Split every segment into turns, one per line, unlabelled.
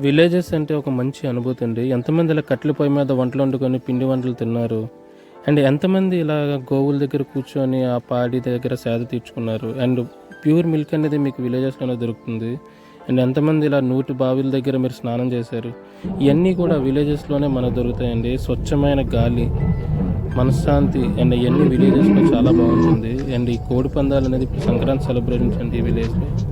Villages అంటే ఒక మంచి అనుభూతి అండి. ఎంతమంది ఇలా కట్టెల పొయ్యి మీద వంటలు వండుకొని పిండి వంటలు తిన్నారు? అండ్ ఎంతమంది ఇలా గోవుల దగ్గర కూర్చొని ఆ పాడి దగ్గర సేద తీర్చుకున్నారు? అండ్ ప్యూర్ మిల్క్ అనేది మీకు విలేజెస్లోనే దొరుకుతుంది. అండ్ ఎంతమంది ఇలా నూటి బావిల దగ్గర మీరు స్నానం చేశారు? ఇవన్నీ కూడా విలేజెస్లోనే మనకు దొరుకుతాయండి. స్వచ్ఛమైన గాలి మనశ్శాంతి అండ్ ఇవన్నీ విలేజెస్లో చాలా బాగుంటుంది. అండ్ ఈ కోడి పందాలు అనేది సంక్రాంతి సెలబ్రేషన్స్ అండి ఈ విలేజ్లో.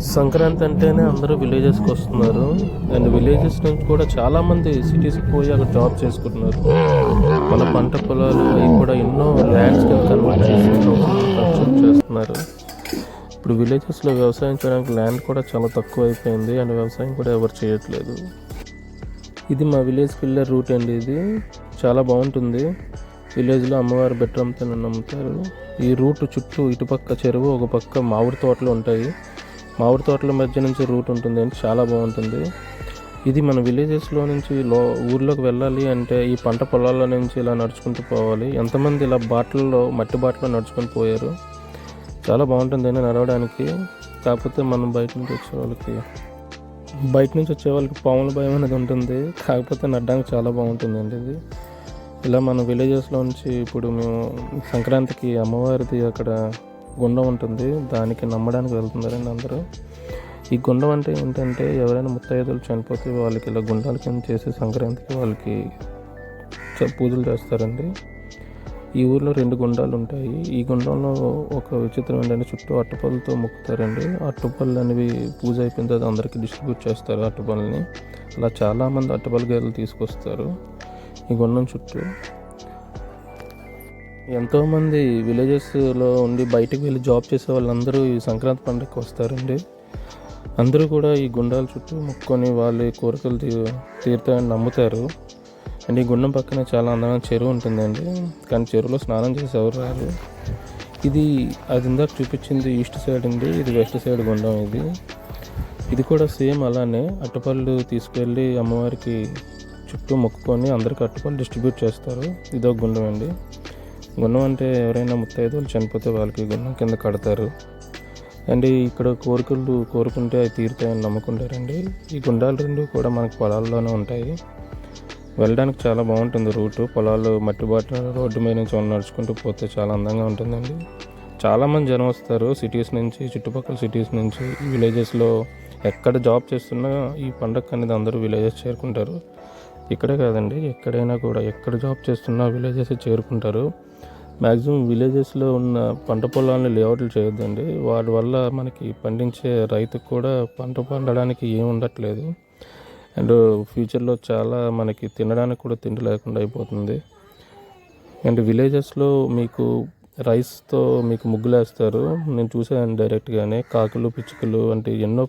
సంక్రాంతి అంటేనే అందరూ విలేజెస్కి వస్తున్నారు. అండ్ విలేజెస్ నుంచి కూడా చాలా మంది సిటీస్కి పోయి అక్కడ జాబ్ చేసుకుంటున్నారు. మన పంట పొలాలు అవి కూడా ఎన్నో ల్యాండ్స్ కింద కన్వర్ట్ చేసి చేస్తున్నారు. ఇప్పుడు విలేజెస్లో వ్యవసాయం చేయడానికి ల్యాండ్ కూడా చాలా తక్కువ అయిపోయింది. అండ్ వ్యవసాయం కూడా ఎవరు చేయట్లేదు. ఇది మా విలేజ్కి వెళ్ళే రూట్ అండి ఇది. చాలా బాగుంటుంది. విలేజ్లో అమ్మవారి బెట్రంతో నమ్ముతారు. ఈ రూట్ చుట్టూ ఇటుపక్క చెరువు ఒక పక్క మామిడి తోటలు ఉంటాయి. మామిడి తోటల మధ్య నుంచి రూట్ ఉంటుంది అండి చాలా బాగుంటుంది. ఇది మన విలేజెస్లో నుంచి లో ఊర్లోకి వెళ్ళాలి అంటే ఈ పంట పొలాల నుంచి ఇలా నడుచుకుంటూ పోవాలి. ఎంతమంది ఇలా బాటల్లో మట్టి బాటలో నడుచుకొని పోయారు. చాలా బాగుంటుందండి నడవడానికి. కాకపోతే మనం బయట నుంచి వచ్చే వాళ్ళకి బయట నుంచి వచ్చే వాళ్ళకి పాముల భయం అనేది ఉంటుంది. కాకపోతే నడడానికి చాలా బాగుంటుందండి ఇది. ఇలా మన విలేజెస్లో నుంచి ఇప్పుడు మేము సంక్రాంతికి అమ్మవారిది అక్కడ గుండం ఉంటుంది. దానికి నమ్మడానికి వెళ్తున్నారండి అందరూ. ఈ గుండం అంటే ఏంటంటే ఎవరైనా ముత్తైదులు చనిపోతే వాళ్ళకి ఇలా గుండాల కింద చేసి సంక్రాంతికి వాళ్ళకి పూజలు చేస్తారండి. ఈ ఊర్లో రెండు గుండాలు ఉంటాయి. ఈ గుండంలో ఒక విచిత్రం ఏంటంటే చుట్టూ అట్టపళ్ళతో మొక్కుతారండి. అట్టపళ్ళు అనేవి పూజ అయిపోయిన తర్వాత అందరికీ డిస్ట్రిబ్యూట్ చేస్తారు అట్టపళ్ళని. అలా చాలామంది అట్టపల్లి గేదెలు తీసుకొస్తారు. ఈ గుండం చుట్టూ. ఎంతోమంది విలేజెస్లో ఉండి బయటకు వెళ్ళి జాబ్ చేసే వాళ్ళందరూ ఈ సంక్రాంతి పండుగకి వస్తారండి. అందరూ కూడా ఈ గుండాల చుట్టూ మొక్కుకొని వాళ్ళ కోరికలు తీ తీరుతాయని నమ్ముతారు. అండ్ ఈ గుండం పక్కన చాలా అందమైన చెరువు ఉంటుందండి. కానీ చెరువులో స్నానం చేసి ఎవరు రారు. ఇది అది ఇందాక చూపించింది ఈస్ట్ సైడ్ అండి. ఇది వెస్ట్ సైడ్ గుండం ఇది. ఇది కూడా సేమ్ అలానే అట్టపళ్ళు తీసుకెళ్ళి అమ్మవారికి చుట్టూ మొక్కుకొని అందరికి అట్టపళ్ళు డిస్ట్రిబ్యూట్ చేస్తారు. ఇదొక గుండం అండి. గుణం అంటే ఎవరైనా ముత్తైదువులు చనిపోతే వాళ్ళకి గుణం కింద కడతారు. అండ్ ఇక్కడ కోరికలు కోరుకుంటే అవి తీరుతాయని నమ్ముకుంటారండి ఈ గుండాలు రెండు కూడా మనకు పొలాల్లోనే ఉంటాయి. వెళ్ళడానికి చాలా బాగుంటుంది రూటు. పొలాలు మట్టి బాట రోడ్డు మీద నుంచి నడుచుకుంటూ పోతే చాలా అందంగా ఉంటుందండి. చాలామంది జనం వస్తారు సిటీస్ నుంచి చుట్టుపక్కల సిటీస్ నుంచి. ఈ విలేజెస్లో ఎక్కడ జాబ్ చేస్తున్నా ఈ పండగ అనేది అందరూ విలేజెస్ చేరుకుంటారు. ఇక్కడే కాదండి ఎక్కడైనా కూడా ఎక్కడ జాబ్ చేస్తున్నా విలేజెస్ చేరుకుంటారు. మ్యాక్సిమం విలేజెస్లో ఉన్న పంట పొలాలను లేఅవుట్లు చేయొద్దండి. వాటి వల్ల మనకి పండించే రైతుకు కూడా పంట పండడానికి ఏం ఉండట్లేదు. అండ్ ఫ్యూచర్లో చాలా మనకి తినడానికి కూడా తిండి లేకుండా అయిపోతుంది. అండ్ విలేజెస్లో మీకు రైస్తో మీకు ముగ్గులేస్తారు. నేను చూసాను డైరెక్ట్గానే కాకులు పిచ్చుకలు అంటే ఎన్నో